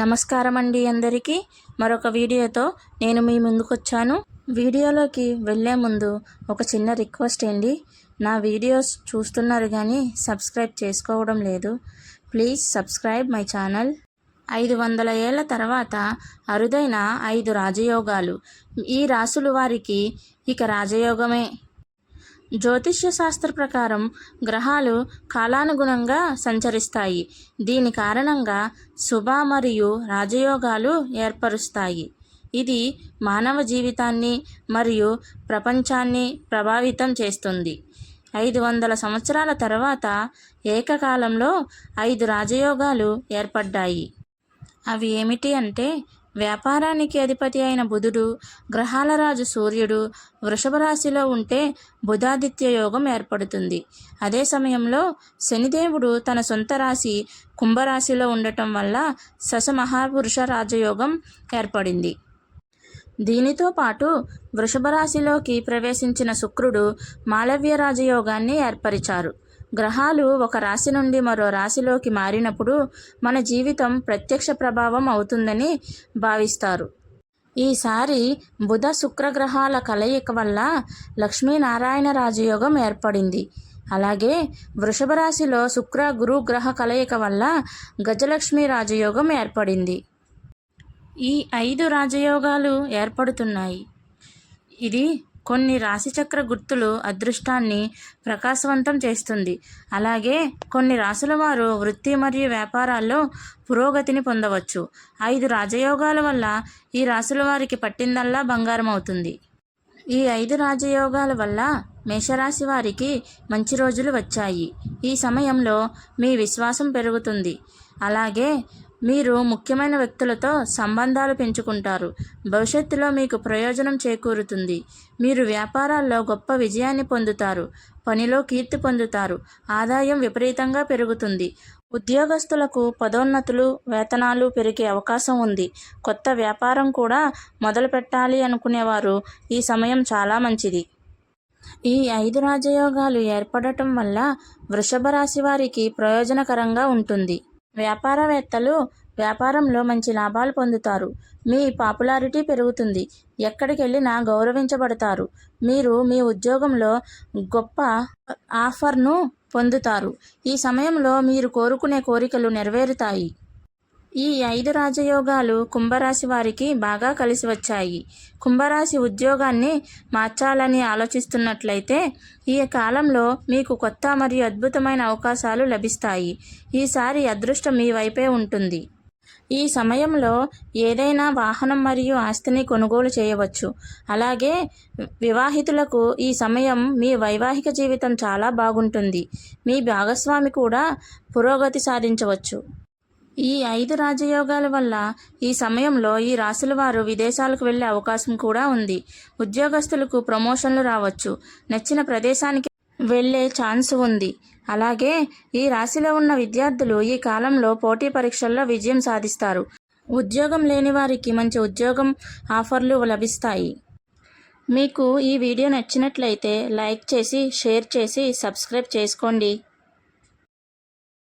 నమస్కారం అండి అందరికీ. మరొక వీడియోతో నేను మీ ముందుకొచ్చాను. వీడియోలోకి వెళ్ళే ముందు ఒక చిన్న రిక్వెస్ట్ అండి. నా వీడియోస్ చూస్తున్నారు కానీ సబ్స్క్రైబ్ చేసుకోవడం లేదు. Please subscribe my channel. ఐదు వందల ఏళ్ళ తర్వాత అరుదైన ఐదు రాజయోగాలు. ఈ రాసులు వారికి ఇక రాజయోగమే. జ్యోతిష్య శాస్త్ర ప్రకారం గ్రహాలు కాలానుగుణంగా సంచరిస్తాయి. దీని కారణంగా శుభ మరియు రాజయోగాలు ఏర్పరుస్తాయి. ఇది మానవ జీవితాన్ని మరియు ప్రపంచాన్ని ప్రభావితం చేస్తుంది. ఐదు వందల సంవత్సరాల తర్వాత ఏకకాలంలో ఐదు రాజయోగాలు ఏర్పడ్డాయి. అవి ఏమిటి అంటే వ్యాపారానికి అధిపతి అయిన బుధుడు గ్రహాల రాజు సూర్యుడు వృషభ రాశిలో ఉంటే బుధాదిత్య యోగం ఏర్పడుతుంది. అదే సమయంలో శనిదేవుడు తన సొంత రాశి కుంభరాశిలో ఉండటం వల్ల సస మహాపురుష రాజయోగం ఏర్పడింది. దీనితో పాటు వృషభ రాశిలోకి ప్రవేశించిన శుక్రుడు మాలవ్య రాజయోగాన్ని ఏర్పరిచారు. గ్రహాలు ఒక రాశి నుండి మరో రాశిలోకి మారినప్పుడు మన జీవితం ప్రత్యక్ష ప్రభావం అవుతుందని భావిస్తారు. ఈసారి బుధ శుక్ర గ్రహాల కలయిక వల్ల లక్ష్మీనారాయణ రాజయోగం ఏర్పడింది. అలాగే వృషభ రాశిలో శుక్ర గురు గ్రహ కలయిక వల్ల గజలక్ష్మి రాజయోగం ఏర్పడింది. ఈ ఐదు రాజయోగాలు ఏర్పడుతున్నాయి. ఇది కొన్ని రాశిచక్ర గుర్తులు అదృష్టాన్ని ప్రకాశవంతం చేస్తుంది. అలాగే కొన్ని రాశుల వారు వృత్తి మరియు వ్యాపారాల్లో పురోగతిని పొందవచ్చు. ఐదు రాజయోగాల వల్ల ఈ రాశుల వారికి పట్టిందల్లా బంగారం అవుతుంది. ఈ ఐదు రాజయోగాల వల్ల మేషరాశి వారికి మంచి రోజులు వచ్చాయి. ఈ సమయంలో మీ విశ్వాసం పెరుగుతుంది. అలాగే మీరు ముఖ్యమైన వ్యక్తులతో సంబంధాలు పెంచుకుంటారు. భవిష్యత్తులో మీకు ప్రయోజనం చేకూరుతుంది. మీరు వ్యాపారాల్లో గొప్ప విజయాన్ని పొందుతారు. పనిలో కీర్తి పొందుతారు. ఆదాయం విపరీతంగా పెరుగుతుంది. ఉద్యోగస్తులకు పదోన్నతులు వేతనాలు పెరిగే అవకాశం ఉంది. కొత్త వ్యాపారం కూడా మొదలు పెట్టాలి అనుకునేవారు. ఈ సమయం చాలా మంచిది. ఈ ఐదు రాజయోగాలు ఏర్పడటం వల్ల వృషభ రాశి వారికి ప్రయోజనకరంగా ఉంటుంది. వ్యాపారవేత్తలు వ్యాపారంలో మంచి లాభాలు పొందుతారు. మీ పాపులారిటీ పెరుగుతుంది. ఎక్కడికెళ్ళినా గౌరవించబడతారు. మీరు మీ ఉద్యోగంలో గొప్ప ఆఫర్ను పొందుతారు. ఈ సమయంలో మీరు కోరుకునే కోరికలు నెరవేరుతాయి. ఈ ఐదు రాజయోగాలు కుంభరాశి వారికి బాగా కలిసి వచ్చాయి. కుంభరాశి ఉద్యోగాన్ని మార్చాలని ఆలోచిస్తున్నట్లయితే ఈ కాలంలో మీకు కొత్త మరియు అద్భుతమైన అవకాశాలు లభిస్తాయి. ఈసారి అదృష్టం మీ వైపే ఉంటుంది. ఈ సమయంలో ఏదైనా వాహనం మరియు ఆస్తిని కొనుగోలు చేయవచ్చు. అలాగే వివాహితులకు ఈ సమయం మీ వైవాహిక జీవితం చాలా బాగుంటుంది. మీ భాగస్వామి కూడా పురోగతి సాధించవచ్చు. ఈ ఐదు రాజయోగాల వల్ల ఈ సమయంలో ఈ రాశుల వారు విదేశాలకు వెళ్ళే అవకాశం కూడా ఉంది. ఉద్యోగస్తులకు ప్రమోషన్లు రావచ్చు. నచ్చిన ప్రదేశానికి వెళ్ళే ఛాన్స్ ఉంది. అలాగే ఈ రాశిలో ఉన్న విద్యార్థులు ఈ కాలంలో పోటీ పరీక్షల్లో విజయం సాధిస్తారు. ఉద్యోగం లేని వారికి మంచి ఉద్యోగం ఆఫర్లు లభిస్తాయి. మీకు ఈ వీడియో నచ్చినట్లయితే లైక్ చేసి షేర్ చేసి సబ్స్క్రైబ్ చేసుకోండి.